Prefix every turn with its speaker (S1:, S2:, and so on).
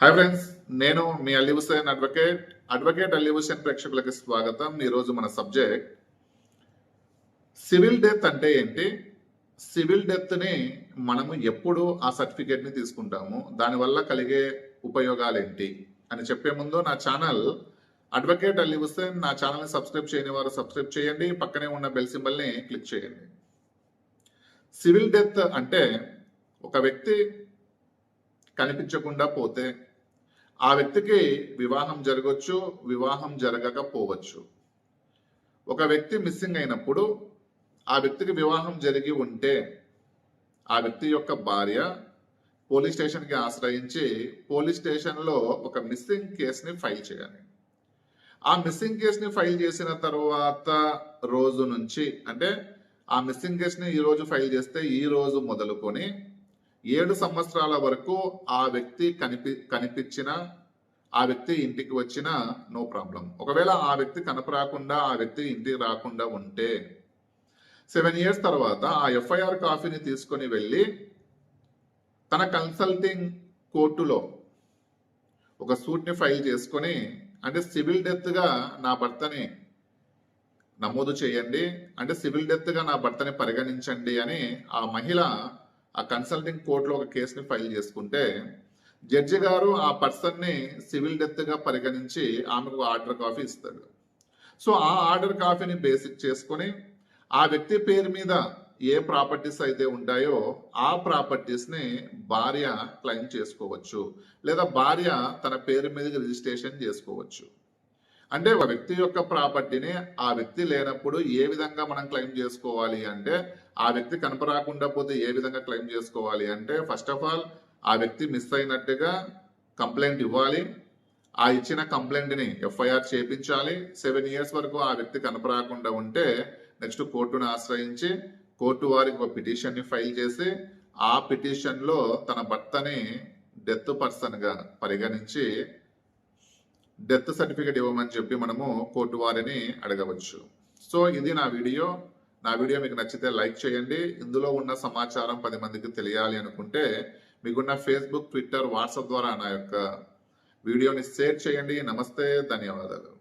S1: Hi friends నేను మీ Ali Hussain advocate advocate Ali Hussain ప్రేక్షకులకి స్వాగతం. ఈరోజు మన సబ్జెక్ట్ సివిల్ డెత్ అంటే ఏంటి? సివిల్ డెత్ని మనము ఎప్పుడు ఆ సర్టిఫికేట్ని తీసుకుంటాము? దానివల్ల కలిగే ఉపయోగాలు ఏంటి? అని చెప్పే ముందు నా ఛానల్ అడ్వకేట్ అలీ హుసేన్ నా ఛానల్ని సబ్స్క్రైబ్ చేయని వారు సబ్స్క్రైబ్ చేయండి. పక్కనే ఉన్న బెల్ సింబల్ని క్లిక్ చేయండి. సివిల్ డెత్ అంటే ఒక వ్యక్తి కనిపించకుండా పోతే ఆ వ్యక్తికి వివాహం జరగవచ్చు వివాహం జరగకపోవచ్చు. ఒక వ్యక్తి మిస్సింగ్ అయినప్పుడు ఆ వ్యక్తికి వివాహం జరిగి ఉంటే ఆ వ్యక్తి యొక్క భార్య పోలీస్ స్టేషన్కి ఆశ్రయించి పోలీస్ స్టేషన్లో ఒక మిస్సింగ్ కేసుని ఫైల్ చేయాలి. ఆ మిస్సింగ్ కేసుని ఫైల్ చేసిన తర్వాత రోజు నుంచి అంటే ఆ మిస్సింగ్ కేసుని ఈ రోజు ఫైల్ చేస్తే ఈ రోజు మొదలుకొని ఏడు సంవత్సరాల వరకు ఆ వ్యక్తి కనిపి కనిపించిన ఆ వ్యక్తి ఇంటికి వచ్చిన నో ప్రాబ్లం. ఒకవేళ ఆ వ్యక్తి కనపరాకుండా ఆ వ్యక్తి ఇంటికి రాకుండా ఉంటే సెవెన్ ఇయర్స్ తర్వాత ఆ ఎఫ్ఐఆర్ కాఫీని తీసుకొని వెళ్ళి తన కన్సల్టింగ్ కోర్టులో ఒక సూట్ని ఫైల్ చేసుకొని అంటే సివిల్ డెత్గా నా భర్తని నమోదు చేయండి అంటే సివిల్ డెత్గా నా భర్తని పరిగణించండి అని ఆ మహిళ ఆ కన్సల్టింగ్ కోర్టులో ఒక కేసుని ఫైల్ చేసుకుంటే జడ్జి గారు ఆ పర్సన్ని సివిల్ డెత్గా పరిగణించి ఆమెకు ఆర్డర్ కాపీ ఇస్తాడు. సో ఆ ఆర్డర్ కాపీని బేసిక్ చేసుకొని ఆ వ్యక్తి పేరు మీద ఏ ప్రాపర్టీస్ అయితే ఉంటాయో ఆ ప్రాపర్టీస్ని భార్య క్లెయిమ్ చేసుకోవచ్చు. లేదా భార్య తన పేరు మీద రిజిస్ట్రేషన్ చేసుకోవచ్చు. అంటే ఒక వ్యక్తి యొక్క ప్రాపర్టీని ఆ వ్యక్తి లేనప్పుడు ఏ విధంగా మనం క్లెయిమ్ చేసుకోవాలి అంటే ఆ వ్యక్తి కనపరాకుండా పోతే ఏ విధంగా క్లెయిమ్ చేసుకోవాలి అంటే ఫస్ట్ ఆఫ్ ఆల్ ఆ వ్యక్తి మిస్ అయినట్టుగా కంప్లైంట్ ఇవ్వాలి. ఆ ఇచ్చిన కంప్లైంట్ని ఎఫ్ఐఆర్ చేపించాలి. సెవెన్ ఇయర్స్ వరకు ఆ వ్యక్తి కనపరాకుండా ఉంటే నెక్స్ట్ కోర్టును ఆశ్రయించి కోర్టు వారికి ఒక పిటిషన్ని ఫైల్ చేసి ఆ పిటిషన్లో తన భర్తని డెత్ పర్సన్గా పరిగణించి డెత్ సర్టిఫికేట్ ఇవ్వమని చెప్పి మనము కోర్టు వారిని అడగవచ్చు. సో ఇది నా వీడియో. నా వీడియో మీకు నచ్చితే లైక్ చేయండి. ఇందులో ఉన్న సమాచారం పది మందికి తెలియాలి అనుకుంటే మీకున్న ఫేస్బుక్ ట్విట్టర్ వాట్సాప్ ద్వారా నా యొక్క వీడియోని షేర్ చేయండి. నమస్తే ధన్యవాదాలు.